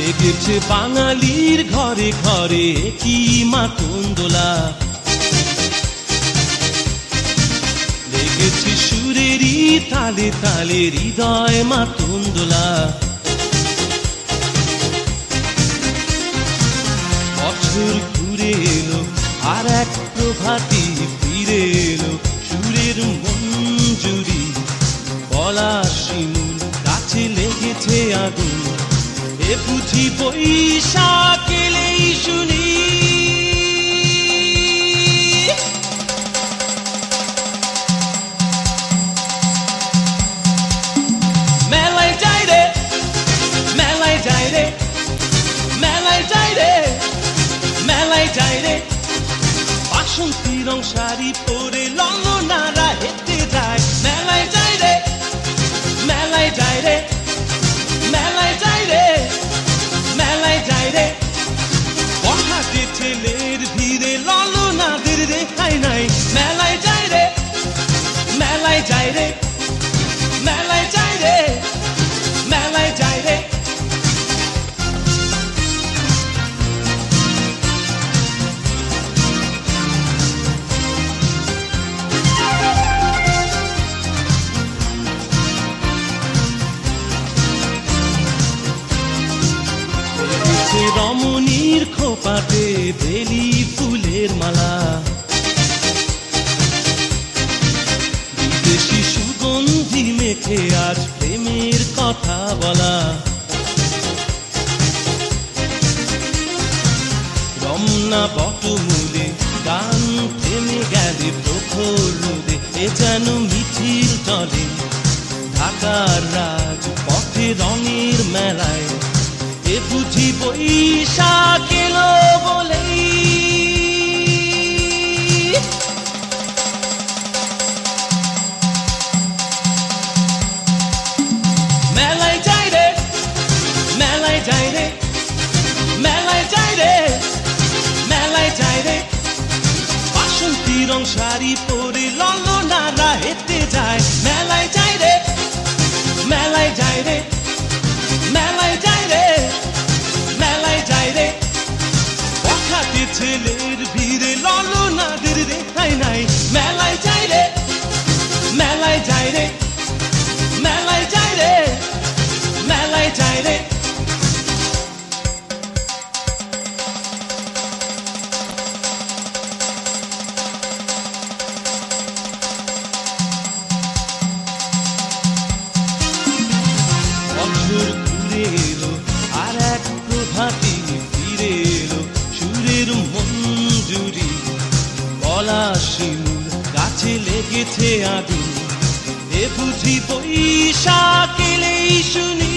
লেগেছে বাঙালির ঘরে ঘরে কি মাতন্দোলা লেগেছে সুরেরই তালে তালে হৃদয় মাতন্দোলা। বছর ঘুরে এলো আর এক প্রভাতি বৈশাখ এলেই শুনি। মেলায় যাই রে, মেলায় যাই রে, মেলায় যাই রে, মেলায় যাই রে। বাসন্তী রং শাড়ি পরে লঙ্গনারা হেঁটে যায়। রমণীর খোপাতে বেলি ফুলের মালা। বিদেশি সুগন্ধি মেখে আজ প্রেমের কথা বলা। রমনা বটমূলে গান থেমে গেলে প্রখর রং শাড়ি পরে ললনারা হেঁটে যায়। মেলায় যাই রে, মেলায় যাই রে, মেলায় যাই রে, মেলায় যাই রে। পখাতে ছেলের ভিড়ে ললনাদের রেখায় নাই। মেলায় জ্বালা শিমুল গাছে লেগেছে আগুন। এ বুঝি বৈশাখ কেলেই শুনি।